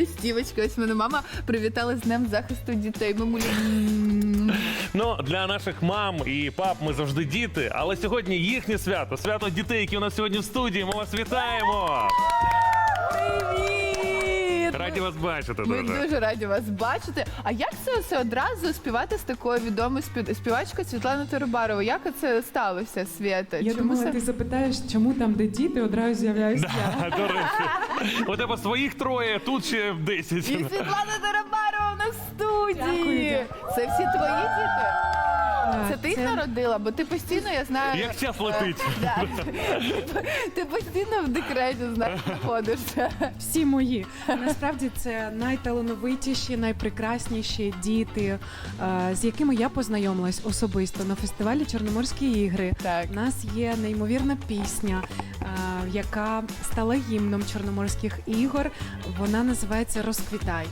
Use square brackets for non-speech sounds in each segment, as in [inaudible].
листівочки. Ось мене мама привітала з днем захисту дітей. Мамуля. Ну для наших мам і пап ми завжди діти, але сьогодні їхнє свято, свято дітей, які у нас сьогодні в студії. Ми вас вітаємо! Вас бачити. Ми Дуже. дуже раді вас бачити. А як це все одразу співати з такою відомою спів- співачкою Світланою Теробаровою? Як це сталося, Свята? Я Чому думала, це- ти запитаєш, чому там, де діти, одразу з'являюсь я. [laughs] До речі, у тебе своїх троє, тут ще десять. І 10. Світлана Теробарова на студії. Дякую. Це всі твої діти? Це ти їх Це- народила, бо ти постійно, я знаю. Як час летить. [laughs] Да. Ти постійно в декреті знаєш, знаходишся. Всі мої. Насправді це найталановитіші, найпрекрасніші діти, е, з якими я познайомилась особисто на фестивалі Чорноморські ігри. Так. У нас є неймовірна пісня, е, яка стала гімном Чорноморських ігор. Вона називається Розквітай.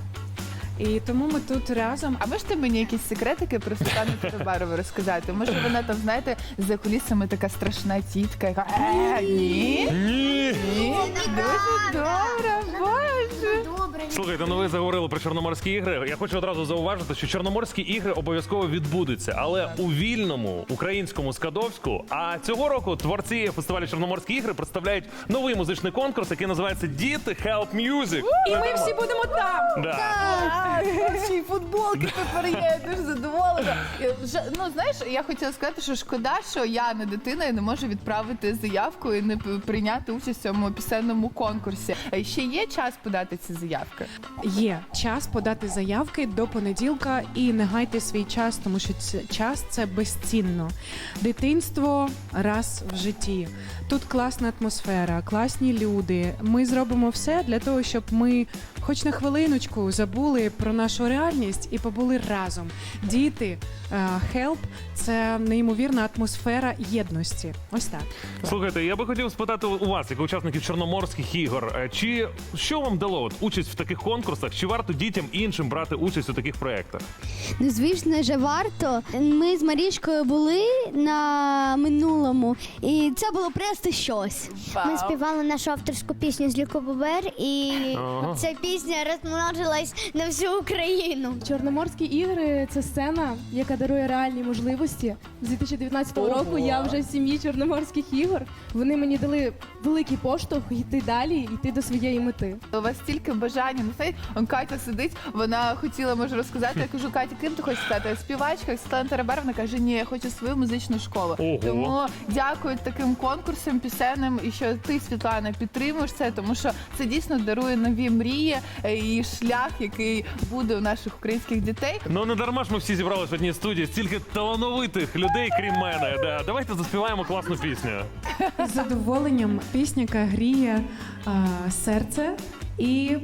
І тому ми тут разом. А можете мені якісь секретики про Світлану Теробарову розказати? Може вона там, знаєте, за кулісами така страшна тітка, яка «Е, ні? Ні. Ні? Дуже добре, боже. Добре, Слухайте, ну ви заговорили про чорноморські ігри. Я хочу одразу зауважити, що чорноморські ігри обов'язково відбудуться, але у вільному українському Скадовську. А цього року творці фестивалю Чорноморські ігри представляють новий музичний конкурс, який називається Діти Help Music. І ми всі будемо там. Да. А, ще й футболки тепер є, я дуже задоволена. Я вже- Ну, знаєш, я хотіла сказати, що шкода, що я не дитина і не можу відправити заявку і не п- прийняти участь в цьому пісенному конкурсі. А ще є час подати ці заявки? Є час подати заявки до понеділка і не гайте свій час, тому що це час це безцінно. Дитинство раз в житті. Тут класна атмосфера, класні люди. Ми зробимо все для того, щоб ми, хоч на хвилиночку, забули про нашу реальність і побули разом. Діти, help – це неймовірна атмосфера єдності. Ось так. Слухайте, я би хотів спитати у вас, як учасників чорноморських ігор, е, чи що вам дало от, участь в таких конкурсах? Чи варто дітям іншим брати участь у таких проєктах? Ну, звісно же, варто. Ми з Марічкою були на минулому, і це було просто щось. Вау. Ми співали нашу авторську пісню з Люко Бобер, і Ага. ця пісня розмножилась на всю Україну. Чорноморські ігри це сцена, яка дарує реальні можливості. З 2019 Ого. року я вже в сім'ї Чорноморських ігор. Вони мені дали великий поштовх йти далі, йти до своєї мети. У вас стільки бажання. Ну, знаєте, он Катя сидить, вона хотіла може розказати. Я кажу, Катя, ким ти хочеш стати? Співачка, Світлана Тереберна каже, ні, я хочу свою музичну школу. Ого. Тому дякую таким конкурсам пісенним і що ти, Світлана, підтримуєш це, тому що це дійсно дарує нові мрії і шлях, який буде у наших українських дітей. Ну не дарма ж ми всі зібралися в одній студії, стільки талановитих людей, крім мене. Да. Давайте заспіваємо класну пісню. З задоволенням пісня, яка гріє а, серце і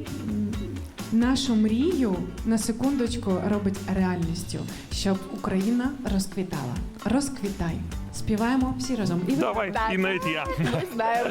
нашу мрію на секундочку робить реальністю, щоб Україна розквітала. Розквітай. Співаємо всі разом. І ви Давай, і навіть я. Ми знаємо.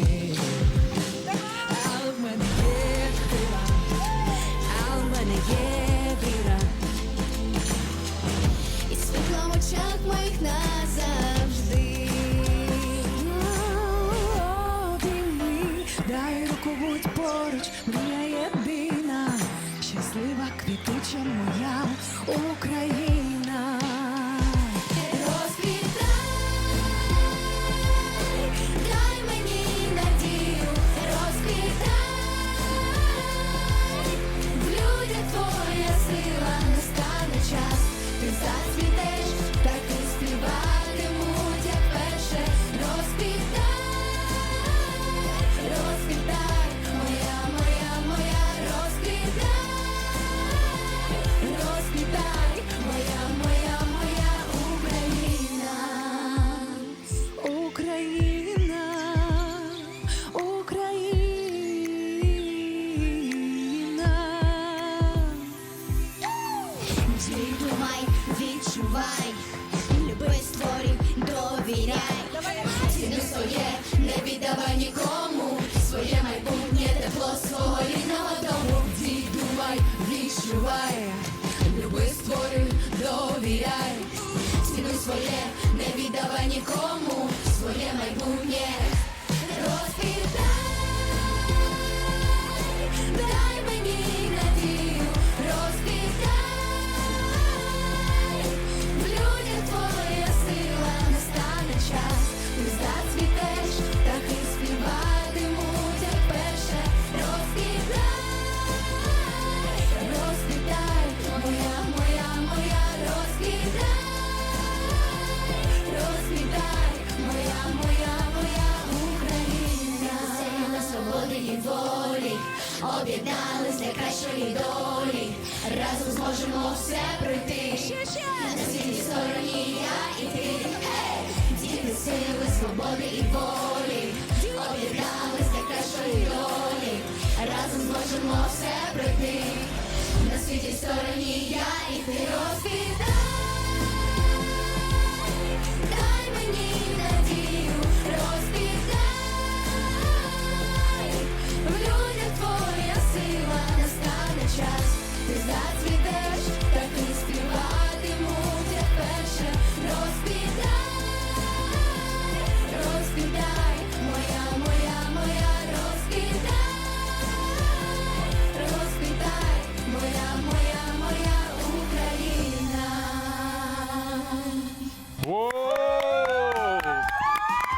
Поруч, мрія єдина, щаслива квітуча моя Україна. відчувай, відчувай, люби створі, довіряй, ціни своє, не віддавай нікому, своє майбутнє тепло свого рідного дому. Відчувай, відчувай, люби створюй, довіряй, ціни своє, не віддавай нікому, своє майбутнє. Кращої долі, разом зможемо все пройти. На світі стороні я і ти, Ей! діти сили, свободи і волі, об'єднались для кращої долі, разом зможемо все пройти. На світі стороні я і ти розквітай.